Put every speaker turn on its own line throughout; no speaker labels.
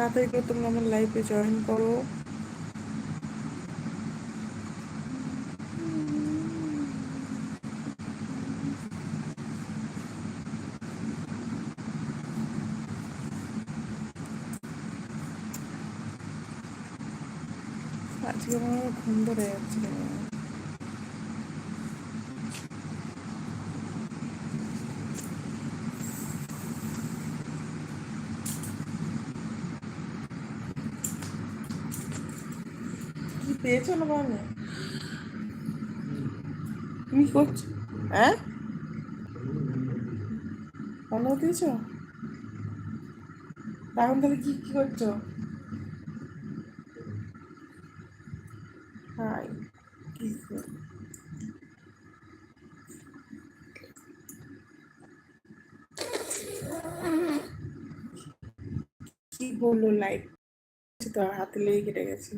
তাড়াতাড়ি করে তোমরা আমার লাইফে জয়েন করো। আজকে আমার ঘুম ধরে যাচ্ছে কি পেয়েছ না মানে তুমি কি করছ। হ্যাঁ? বন্ধ দিয়েছ? এখন তাহলে কি কি করছ? হাই। কি কি বলল লাইট তো হাতে লেগে কেটে গেছে।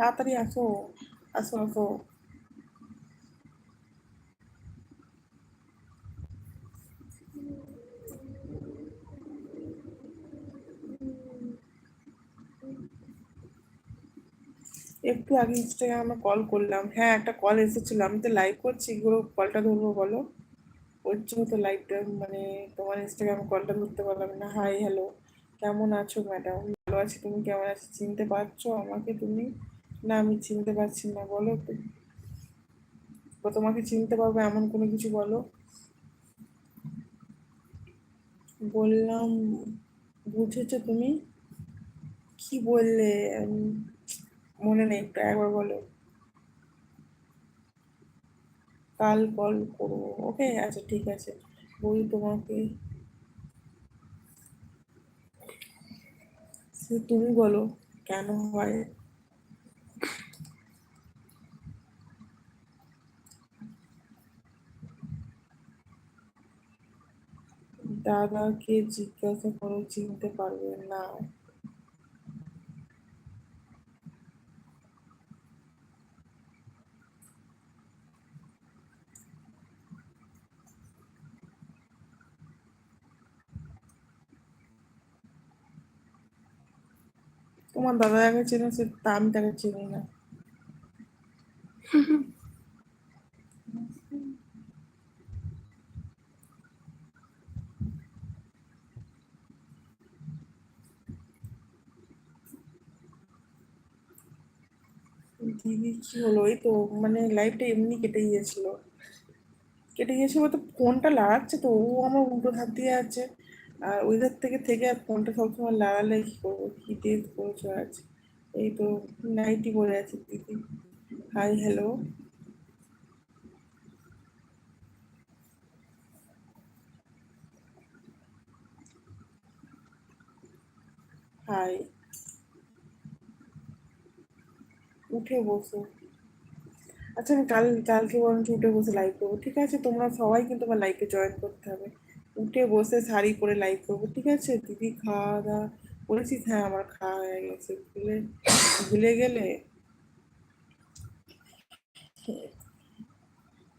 তাড়াতাড়ি আসো আসো আসো একটু আগে ইনস্টাগ্রামে কল করলাম। হ্যাঁ একটা কল এসেছিল। আমি তো লাইভ করছি। এগুলো কলটা ধরবো বলো? ওর জন্য তো লাইভটা মানে তোমার ইনস্টাগ্রামে কলটা ধরতে পারলাম না। হাই হ্যালো কেমন আছো ম্যাডাম ভালো আছি। তুমি কেমন আছো? চিনতে পারছ আমাকে তুমি? না, আমি চিনতে পারছি না, বলো তো। বা তোমাকে চিনতে পারব, এমন কোনো কিছু বলো? বললাম, বুঝেছ তুমি? কি বললে? মনে নেই, একটু একবার বলো। কাল কল করব। ওকে আচ্ছা ঠিক আছে। বলি তোমাকে। তুমি বলো, কেন হয়? দাদাকে জিজ্ঞাসা করো চিনতে পারবে না তোমার দাদা যাকে চেনে সে তা আমি তাকে চিনি না দিদি, কি হলো? এই তো মানে লাইফটা এমনি কেটে গিয়েছিল। কেটে গিয়েছিল তো ফোনটা লাগাচ্ছে তো, ও আমার উল্টো হাত দিয়ে আছে। আর ওইধার থেকে থেকে আর ফোনটা সবসময় লাগালে কি করব? কি ডেট করেছ আজ। এই তো নাইটি পরে আছে দিদি। হাই হ্যালো হাই উঠে বসো। আচ্ছা আমি কাল, কালকে বরঞ্চ উঠে বসে লাইভ করব, ঠিক আছে? তোমরা সবাই কিন্তু আমার লাইভে জয়েন করতে হবে। উঠে বসে শাড়ি পরে লাইভ করব, ঠিক আছে? দিদি খাওয়া দাওয়া বলেছিস হ্যাঁ আমার খাওয়া হয়ে গেছে। ভুলে ভুলে গেলে?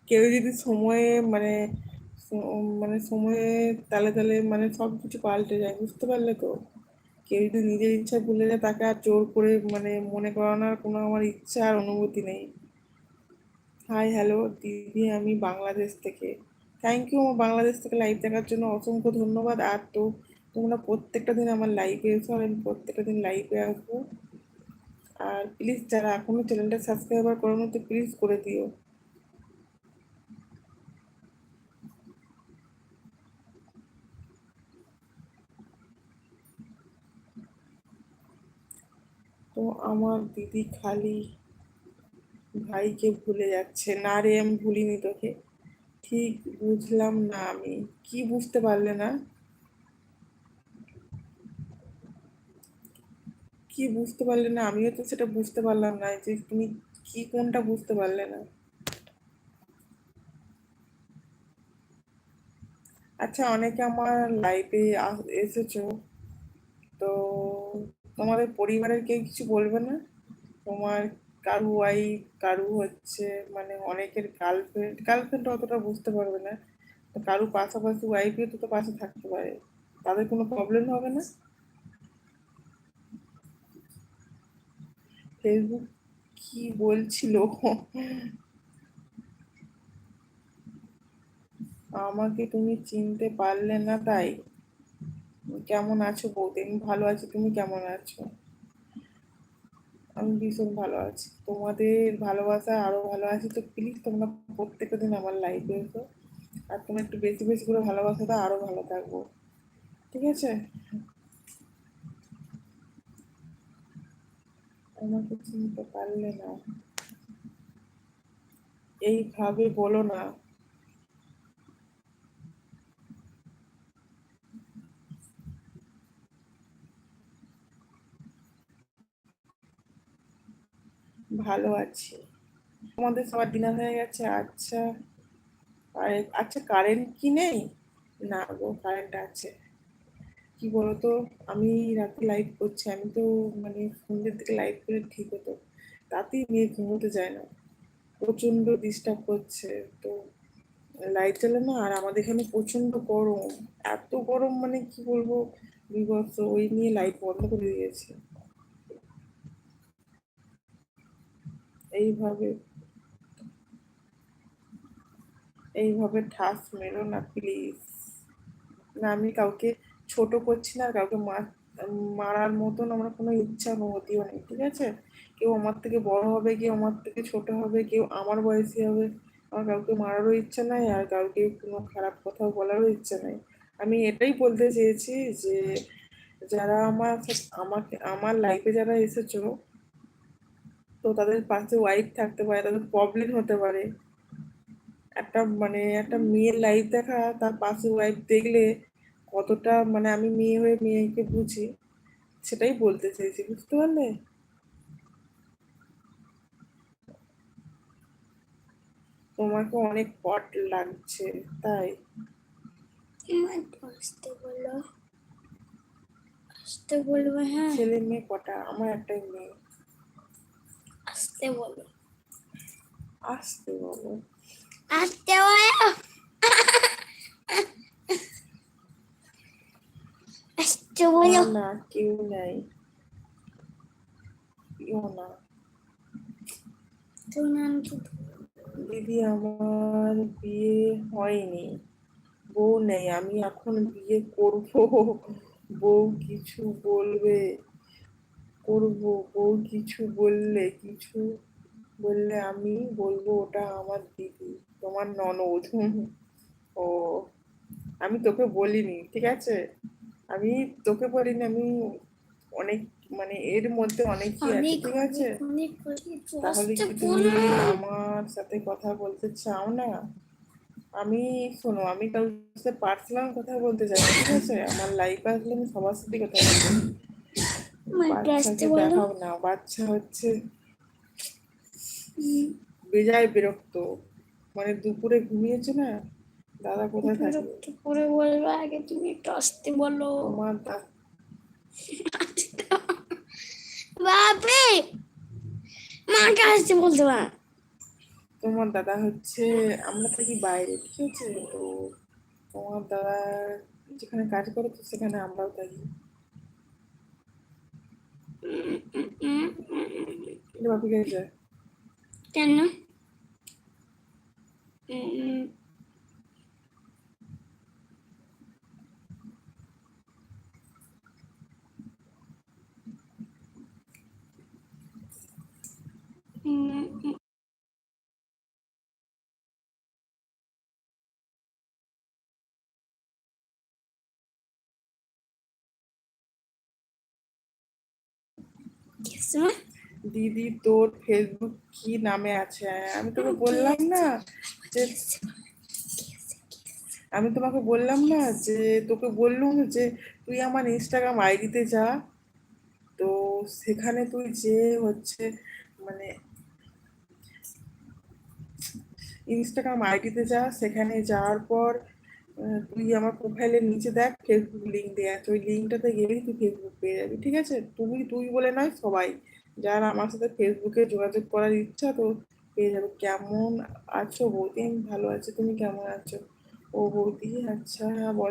কেউ যদি সময়ে মানে মানে সময়ে তালে তালে মানে সব কিছু পাল্টে যায়, বুঝতে পারলে তো? কেউ যদি নিজের ইচ্ছা ভুলে যায়, তাকে আর জোর করে মানে মনে করানোর কোনো আমার ইচ্ছা আর অনুভূতি নেই। হাই হ্যালো দিদি, আমি বাংলাদেশ থেকে। থ্যাংক ইউ আমার বাংলাদেশ থেকে লাইভ দেখার জন্য অসংখ্য ধন্যবাদ। আর তো তোমরা প্রত্যেকটা দিন আমার লাইভে এসো আর আমি প্রত্যেকটা দিন লাইভে আসব। আর প্লিজ যারা এখনও চ্যানেলটা সাবস্ক্রাইবার করানো, তো প্লিজ করে দিও। তো আমার দিদি খালি ভাইকে ভুলে যাচ্ছে। না রে, আমি ভুলিনি তোকে। ঠিক বুঝলাম না আমি। কি বুঝতে পারলে না? কি বুঝতে পারলে না? আমিও তো সেটা বুঝতে পারলাম না যে তুমি কি কোনটা বুঝতে পারলে না। আচ্ছা অনেকে আমার লাইফে এসেছ। তো তোমাদের পরিবারের কেউ কিছু বলবে না? তোমার কারু ওয়াইফ কারু হচ্ছে মানে অনেকের গার্লফ্রেন্ড গার্লফ্রেন্ড অতটা বুঝতে পারবে না। তো কারও পাশাপাশি ওয়াইফে তো তো পাশে থাকতে পারে। তাদের কোনো প্রবলেম হবে না? ফেসবুক কি বলছিল? আমাকে তুমি চিনতে পারলে না তাই। কেমন আছো বৌদি আমি ভালো আছি, তুমি কেমন আছো? আমি ভীষণ ভালো আছি। তোমাদের ভালোবাসা আরও ভালো আছি, তো প্লিজ তোমরা প্রত্যেকটা দিন আমার লাইফে এসো। আর তোমরা একটু বেশি বেশি করে ভালোবাসা দাও আরও ভালো থাকব। ঠিক আছে? আমাকে চিনতে পারলে না। এইভাবে বলো না। ভালো আছি। তোমাদের সবার ডিনার হয়ে গেছে আচ্ছা। আচ্ছা কারেন্ট কি নেই? না গো কারেন্ট আছে। কি বলতো, আমি রাতে লাইভ করছি, আমি তো মানে সন্ধ্যের দিকে লাইভ করে ঠিক হতো। তাতেই মেয়ে ঘুমোতে যায় না। প্রচণ্ড ডিস্টার্ব করছে, তো লাইট জ্বলে না, আর আমাদের এখানে প্রচণ্ড গরম। এত গরম মানে কি বলব, বিভৎস, ওই নিয়ে লাইট বন্ধ করে দিয়েছে। এইভাবে এইভাবে ঠাস মেরো না প্লিজ না, আমি কাউকে ছোট করছি না কাউকে মারার মতন আমার কোনো ইচ্ছা অনুমতিও নেই, ঠিক আছে? কেউ আমার থেকে বড় হবে, কেউ আমার থেকে ছোট হবে, কেউ আমার বয়সী হবে, আমার কাউকে মারারও ইচ্ছা নাই, আর কাউকে কোনো খারাপ কথাও বলারও ইচ্ছা নাই। আমি এটাই বলতে চেয়েছি যে, যারা আমার, আমাকে, আমার লাইফে যারা এসেছ তো তাদের পাশে ওয়াইফ থাকতে পারে তাদের প্রবলেম হতে পারে। একটা মানে একটা মেয়ের লাইফ দেখা তার পাশে ওয়াইফ দেখলে কতটা মানে আমি মেয়ে হয়ে মেয়েকে বুঝি। সেটাই বলতে চাইছি বুঝতে পারলে? তোমাকে অনেক পট লাগছে তাই।
আসতে বলো। আসতে বলব হ্যাঁ।
ছেলে মেয়ে কটা? আমার একটাই মেয়ে।
আসতে বলো।
আসতে বলো।
আসতে বলো। আসতে বলো।
না কেউ নাই। কেউ না।
তোর নাম কি?
দিদি আমার বিয়ে হয়নি। বউ নেই আমি এখন বিয়ে করব। বউ কিছু বলবে। করব বউ কিছু বললে কিছু বললে আমি বলব ওটা আমার দিদি তোমার ননদ। ও আমি তোকে বলিনি ঠিক আছে? আমি তোকে বলিনি আমি অনেক মানে এর মধ্যে অনেকই আছে ঠিক আছে? তাহলে কি তুমি আমার সাথে কথা বলতে চাও না? আমি শোনো আমি কারোর সাথে পার্সোনাল কথা বলতে চাই ঠিক আছে? আমার লাইফে আসলে আমি সবার সাথে কথা বলব। বাচ্চাকে দেখাও না বাচ্চা হচ্ছে বেজায় বিরক্ত। মানে দুপুরে ঘুমিয়েছে না? দাদা কোথায় থাকে?
দুপুরে বলব আগে তুমি একটু আসতে বলো।
আমার
বাপরে! মাকে আসতে বলতে পার
তোমার দাদা হচ্ছে আমরা থাকি বাইরে ঠিক আছে? তো তোমার দাদা যেখানে কাজ করে তো সেখানে আমরাও থাকি। বাপি
কেন
দিদি তোর ফেসবুক কি নামে আছে? আমি তোকে বললাম না যে আমি তোমাকে বললাম না যে তোকে বললুম যে তুই আমার ইনস্টাগ্রাম আইডিতে যা। তো সেখানে তুই যে হচ্ছে মানে ইনস্টাগ্রাম আইডিতে যা, সেখানে যাওয়ার পর তুই আমার প্রোফাইলের নিচে দেখ ফেসবুক লিঙ্ক দেয়া আছে। ওই লিঙ্কটাতে গেলেই তুই ফেসবুক পেয়ে যাবি, ঠিক আছে? তুমি তুই বলে নয়, সবাই। যারা আমার সাথে ফেসবুকে যোগাযোগ করার ইচ্ছা, তো পেয়ে যাবে। কেমন আছো বৌদি? আমি ভালো আছি, তুমি কেমন আছো? ও বৌদি আচ্ছা হ্যাঁ বল।